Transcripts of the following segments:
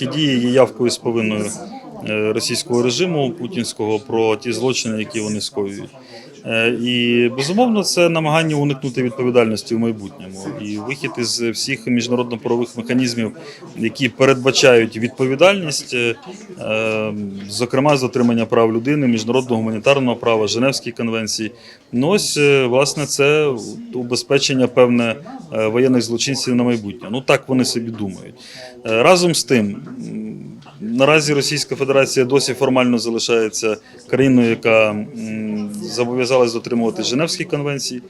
такі дії є явкою з повинною е, російського режиму путінського про ті злочини, які вони скоюють. Е, І безумовно це намагання уникнути відповідальності в майбутньому і вихід із всіх міжнародно-правових механізмів, які передбачають відповідальність, е, е, зокрема з дотримання прав людини, міжнародного гуманітарного права, Женевської конвенції. Ну ось е, власне це убезпечення певне воєнних злочинців на майбутнє. Ну так вони собі думають. Разом з тим. Наразі Російська Федерація досі формально залишається країною, яка м, зобов'язалась дотримувати Женевські конвенції,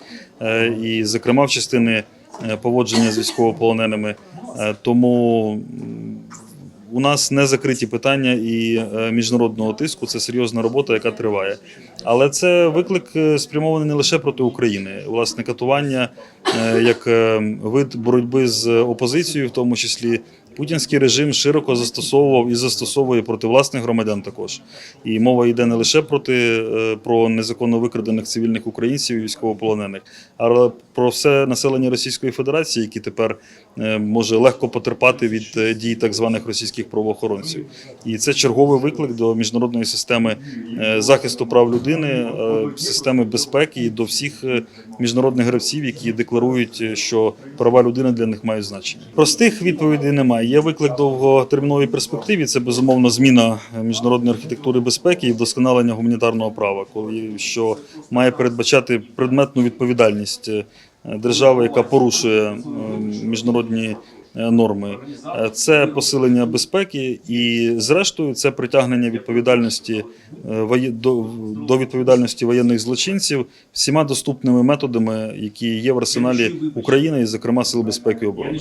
е, і, зокрема, в частини е, поводження з військовополоненими. Е, Тому у нас не закриті питання і е, міжнародного тиску. Це серйозна робота, яка триває. Але це виклик е, спрямований не лише проти України. Власне, катування е, як вид боротьби з опозицією, в тому числі. Путінський режим широко застосовував і застосовує проти власних громадян також. І мова йде не лише проти про незаконно викрадених цивільних українців і військовополонених, але про все населення Російської Федерації, яке тепер е, може легко потерпати від е, дій так званих російських правоохоронців. І це черговий виклик до міжнародної системи е, захисту прав людини, системи безпеки і до всіх міжнародних гравців, які декларують, що права людини для них мають значення. Простих відповідей немає. Є виклик довготерміновій перспективі. Це безумовно зміна міжнародної архітектури безпеки і вдосконалення гуманітарного права, коли що має передбачати предметну відповідальність держави, яка порушує міжнародні е, норми. Е, Це посилення безпеки і, зрештою, це притягнення відповідальності е, до, до відповідальності воєнних злочинців всіма доступними методами, які є в арсеналі України і, зокрема, Сил безпеки і оборони.